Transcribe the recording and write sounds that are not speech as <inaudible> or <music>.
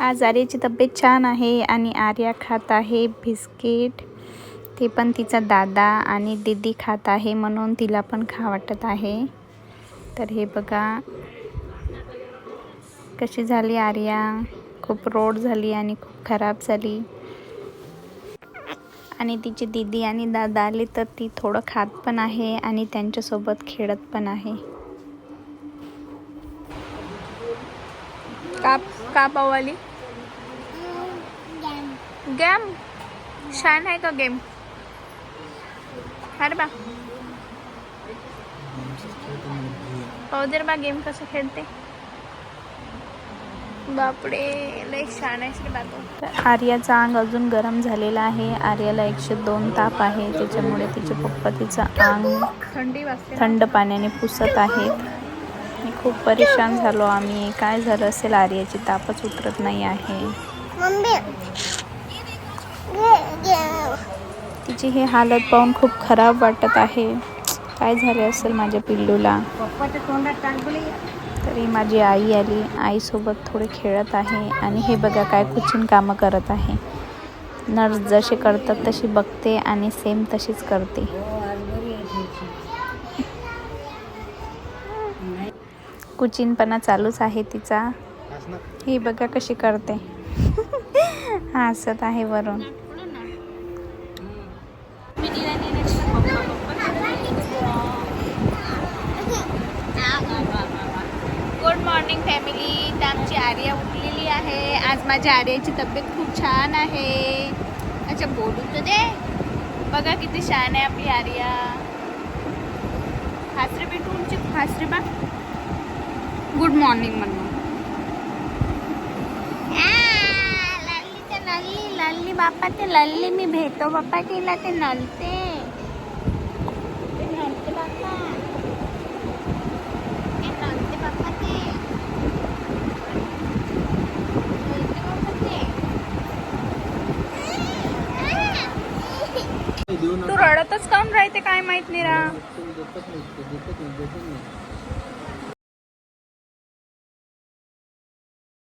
आज आर्याची तब्येत छान आहे आणि आर्या खात आहे बिस्किट. ते पण तिचा दादा आणि दीदी खात आहे म्हणून तिला पण खा वाटत आहे. तर हे बघा. कशी झाली आर्या? खूप रोड झाली आणि खूप खराब झाली. आणि तिची दीदी आणि दादा आले तर ती थोडं खात पण आहे आणि त्यांच्यासोबत खेळत पण आहे. का का पावाली गेम? छान आहे का गेम? अरे बा. पाहू बा गेम कसं खेळते? बापडे लय छान आहे आर्याचा अंग अजून गरम झालेला आहे. आर्याला एकशे दोन ताप आहे. त्याच्यामुळे तिचे पप्पा तिचं अंग थंडी थंड पाण्याने पुसत आहेत. खूप परेशान झालो आम्ही. काय झालं असेल आर्याची? तापच उतरत नाही आहे. तिची ही हालत पाहून खूप खराब वाटत आहे. काय झाले असेल माझ्या पिल्लूला? तरी माझी आई आली. आईसोबत थोडे खेळत आहे आणि हे बघा काय कुचिन कामं करत आहे. नर्स जसे करतात तशी बघते आणि सेम तशीच करते. कुचिनपणा चालूच आहे तिचा. ही बघा कशी करते. <laughs> हसत आहे वरून. गुड मॉर्निंग फॅमिली तर आमची आर्या उठलेली आहे. आज माझ्या आर्याची तब्येत खूप छान आहे. अच्छा बोलू तर दे. बघा किती छान आहे आपली आर्या. हासरे बेटू उंची हासरे बा. गुड मॉर्निंग म्हणून लल्ली ते लल्ली लल्ली बाप्पा ते लल्ली मी भेटतो. बाप्पा तिला ते नलते. ते नलते बाप्पा ते नलते बाप्पा ते. तू. रडतच काऊन राहते काय माहीत नाही रा